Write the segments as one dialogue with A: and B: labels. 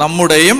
A: നമ്മുടെയും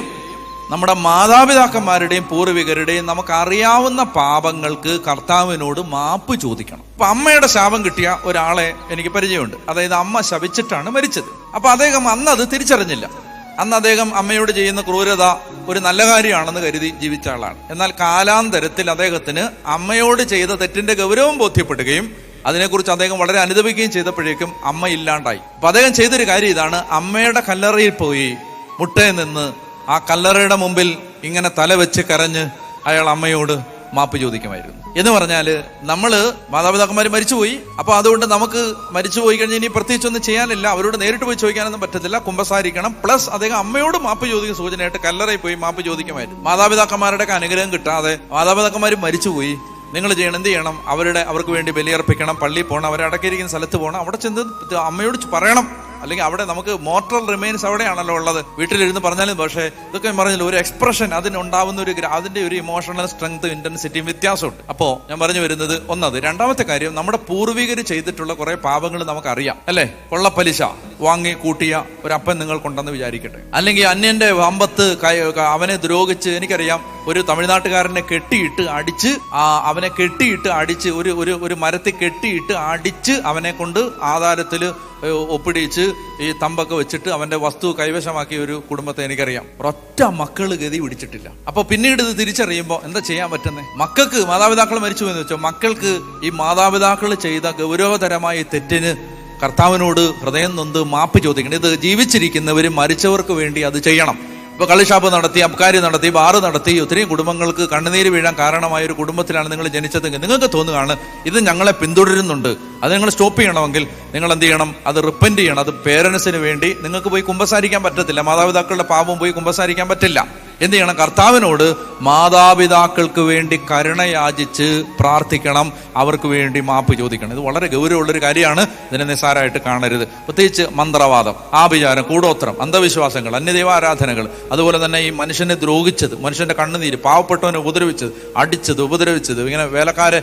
A: നമ്മുടെ മാതാപിതാക്കന്മാരുടെയും പൂർവികരുടെയും നമുക്കറിയാവുന്ന പാപങ്ങൾക്ക് കർത്താവിനോട് മാപ്പ് ചോദിക്കണം. അപ്പൊ അമ്മയുടെ ശാപം കിട്ടിയ ഒരാളെ എനിക്ക് പരിചയമുണ്ട്. അതായത് അമ്മ ശപിച്ചിട്ടാണ് മരിച്ചത്. അപ്പൊ അദ്ദേഹം അന്ന് അത് തിരിച്ചറിഞ്ഞില്ല. അന്ന് അദ്ദേഹം അമ്മയോട് ചെയ്യുന്ന ക്രൂരത ഒരു നല്ല കാര്യമാണെന്ന് കരുതി ജീവിച്ച ആളാണ്. എന്നാൽ കാലാന്തരത്തിൽ അദ്ദേഹത്തിന് അമ്മയോട് ചെയ്ത തെറ്റിന്റെ ഗൗരവം ബോധ്യപ്പെടുകയും അതിനെക്കുറിച്ച് അദ്ദേഹം വളരെ അനുദപിക്കുകയും ചെയ്തപ്പോഴേക്കും അമ്മ ഇല്ലാണ്ടായി. അപ്പൊ അദ്ദേഹം ചെയ്തൊരു കാര്യം ഇതാണ്. അമ്മയുടെ കല്ലറയിൽ പോയി മുട്ടയിൽ നിന്ന് ആ കല്ലറയുടെ മുമ്പിൽ ഇങ്ങനെ തല വെച്ച് കരഞ്ഞ് അയാൾ അമ്മയോട് മാപ്പ് ചോദിക്കുമായിരുന്നു. എന്ന് പറഞ്ഞാൽ നമ്മൾ മാതാപിതാക്കന്മാർ മരിച്ചുപോയി. അപ്പോൾ അതുകൊണ്ട് നമുക്ക് മരിച്ചു പോയി കഴിഞ്ഞാൽ ഇനി പ്രത്യേകിച്ചൊന്നും ചെയ്യാനില്ല. അവരോട് നേരിട്ട് പോയി ചോദിക്കാനൊന്നും പറ്റത്തില്ല. കുമ്പസാരിക്കണം. പ്ലസ് അദ്ദേഹം അമ്മയോട് മാപ്പ് ചോദിക്കുന്ന സൂചനയായിട്ട് കല്ലറയിൽ പോയി മാപ്പ് ചോദിക്കുമായിരുന്നു. മാതാപിതാക്കന്മാരുടെ അനുഗ്രഹം കിട്ടാതെ മാതാപിതാക്കന്മാർ മരിച്ചുപോയി. നിങ്ങൾ ചെയ്യണം എന്ത് ചെയ്യണം? അവരുടെ അവർക്ക് വേണ്ടി ബലിയർപ്പിക്കണം. പള്ളിയിൽ പോകണം അവരെ അടക്കിയിരിക്കുന്ന സ്ഥലത്ത് പോകണം അവിടെ ചെന്ന് അമ്മയോട് പറയണം. അല്ലെങ്കിൽ അവിടെ നമുക്ക് മോർട്ടൽ റിമൈൻസ് അവിടെയാണല്ലോ ഉള്ളത്. വീട്ടിലിരുന്ന് പറഞ്ഞാലും പക്ഷേ ഇതൊക്കെ പറഞ്ഞില്ല ഒരു എക്സ്പ്രഷൻ അതിനുണ്ടാവുന്ന ഒരു അതിന്റെ ഒരു ഇമോഷണൽ സ്ട്രെങ്ത് ഇന്റൻസിറ്റിയും വ്യത്യാസമുണ്ട്. അപ്പോൾ ഞാൻ പറഞ്ഞു വരുന്നത് ഒന്നത്. രണ്ടാമത്തെ കാര്യം നമ്മുടെ പൂർവികർ ചെയ്തിട്ടുള്ള കുറെ പാപങ്ങൾ നമുക്കറിയാം. അല്ലേ? കൊള്ളപ്പലിശ വാങ്ങി കൂട്ടിയ ഒരു അപ്പൻ നിങ്ങൾ കൊണ്ടെന്ന് വിചാരിക്കട്ടെ. അല്ലെങ്കിൽ അന്യന്റെ അമ്പത്ത് അവനെ ദ്രോഹിച്ച് എനിക്കറിയാം ഒരു തമിഴ്നാട്ടുകാരനെ കെട്ടിയിട്ട് അടിച്ച് അവനെ കെട്ടിയിട്ട് അടിച്ച് ഒരു ഒരു മരത്തിൽ കെട്ടിയിട്ട് അടിച്ച് അവനെ കൊണ്ട് ആധാരത്തിൽ ഒപ്പിടിച്ച് ഈ തമ്പൊക്കെ വെച്ചിട്ട് അവന്റെ വസ്തു കൈവശമാക്കിയ ഒരു കുടുംബത്തെ എനിക്കറിയാം. ഒറ്റ മക്കൾ ഗതി പിടിച്ചിട്ടില്ല. അപ്പൊ പിന്നീട് ഇത് തിരിച്ചറിയുമ്പോൾ എന്താ ചെയ്യാൻ പറ്റുന്നത് മക്കൾക്ക് മാതാപിതാക്കൾ മരിച്ചു എന്ന് വെച്ചോ? മക്കൾക്ക് ഈ മാതാപിതാക്കൾ ചെയ്ത ഗൗരവതരമായ തെറ്റിന് കർത്താവിനോട് ഹൃദയം നൊന്ത് മാപ്പ് ചോദിക്കണം. ഇത് ജീവിച്ചിരിക്കുന്നവർ മരിച്ചവർക്ക് വേണ്ടി അത് ചെയ്യണം. ഇപ്പൊ കള്ളിഷാപ്പ് നടത്തി അബ്കാരി നടത്തി ബാറ് നടത്തി ഒത്തിരി കുടുംബങ്ങൾക്ക് കണ്ണുനീര് വീഴാൻ കാരണമായ ഒരു കുടുംബത്തിലാണ് നിങ്ങൾ ജനിച്ചതെങ്കിൽ നിങ്ങൾക്ക് തോന്നുകയാണ് ഇത് ഞങ്ങളെ പിന്തുടരുന്നുണ്ട്. അത് നിങ്ങൾ സ്റ്റോപ്പ് ചെയ്യണമെങ്കിൽ നിങ്ങൾ എന്ത് ചെയ്യണം? അത് റിപ്പന്റ് ചെയ്യണം. അത് പേരൻസിന് വേണ്ടി നിങ്ങൾക്ക് പോയി കുമ്പസാരിക്കാൻ പറ്റത്തില്ല. മാതാപിതാക്കളുടെ പാപം പോയി കുമ്പസാരിക്കാൻ പറ്റില്ല. എന്ത് ചെയ്യണം? കർത്താവിനോട് മാതാപിതാക്കൾക്ക് വേണ്ടി കരുണയാചിച്ച് പ്രാർത്ഥിക്കണം. അവർക്ക് വേണ്ടി മാപ്പ് ചോദിക്കണം. ഇത് വളരെ ഗൗരവമുള്ളൊരു കാര്യമാണ്. ഇതിനെ നിസ്സാരമായിട്ട് കാണരുത്. പ്രത്യേകിച്ച് മന്ത്രവാദം ആഭിചാരം കൂടോത്രം അന്ധവിശ്വാസങ്ങൾ അന്യദൈവാരാധനകൾ അതുപോലെ തന്നെ ഈ മനുഷ്യനെ ദ്രോഹിച്ചത് മനുഷ്യന്റെ കണ്ണുനീര് പാവപ്പെട്ടവനെ ഉപദ്രവിച്ചത് അടിച്ചത് ഉപദ്രവിച്ചത് ഇങ്ങനെ വേലക്കാരെ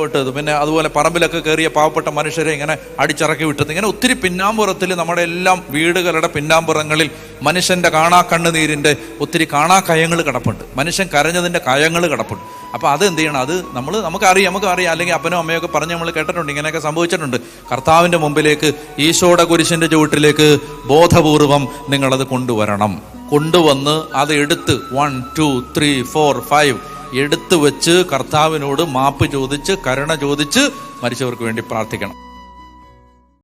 A: വിട്ടത് പിന്നെ അതുപോലെ പറമ്പിലൊക്കെ കയറിയ പാവപ്പെട്ട മനുഷ്യരെ ഇങ്ങനെ അടിച്ചിറക്കി വിട്ടത് ഇങ്ങനെ ഒത്തിരി പിന്നാമ്പുറത്തിൽ നമ്മുടെ എല്ലാം വീടുകളുടെ പിന്നാമ്പുറങ്ങളിൽ മനുഷ്യന്റെ കാണാ കണ്ണുനീരിന്റെ ഒത്തിരി കാണാ കയങ്ങൾ കിടപ്പുണ്ട്. മനുഷ്യൻ കരഞ്ഞതിന്റെ കയങ്ങൾ കിടപ്പുണ്ട്. അപ്പോൾ അത് എന്ത് ചെയ്യണം? അത് നമ്മൾ നമുക്കറിയാം നമുക്ക് അറിയാം അല്ലെങ്കിൽ അപ്പനും അമ്മയൊക്കെ പറഞ്ഞ് നമ്മൾ കേട്ടിട്ടുണ്ട് ഇങ്ങനെയൊക്കെ സംഭവിച്ചിട്ടുണ്ട്. കർത്താവിന്റെ മുമ്പിലേക്ക് ഈശോയുടെ കുരിശിന്റെ ചുവട്ടിലേക്ക് ബോധപൂർവം നിങ്ങളത് കൊണ്ടുവരണം. കൊണ്ടുവന്ന് അത് എടുത്ത് one two three four five എടുത്തു വെച്ച് കർത്താവിനോട് മാപ്പ് ചോദിച്ച് കരുണ ചോദിച്ച് മരിച്ചവർക്ക് വേണ്ടി പ്രാർത്ഥിക്കണം.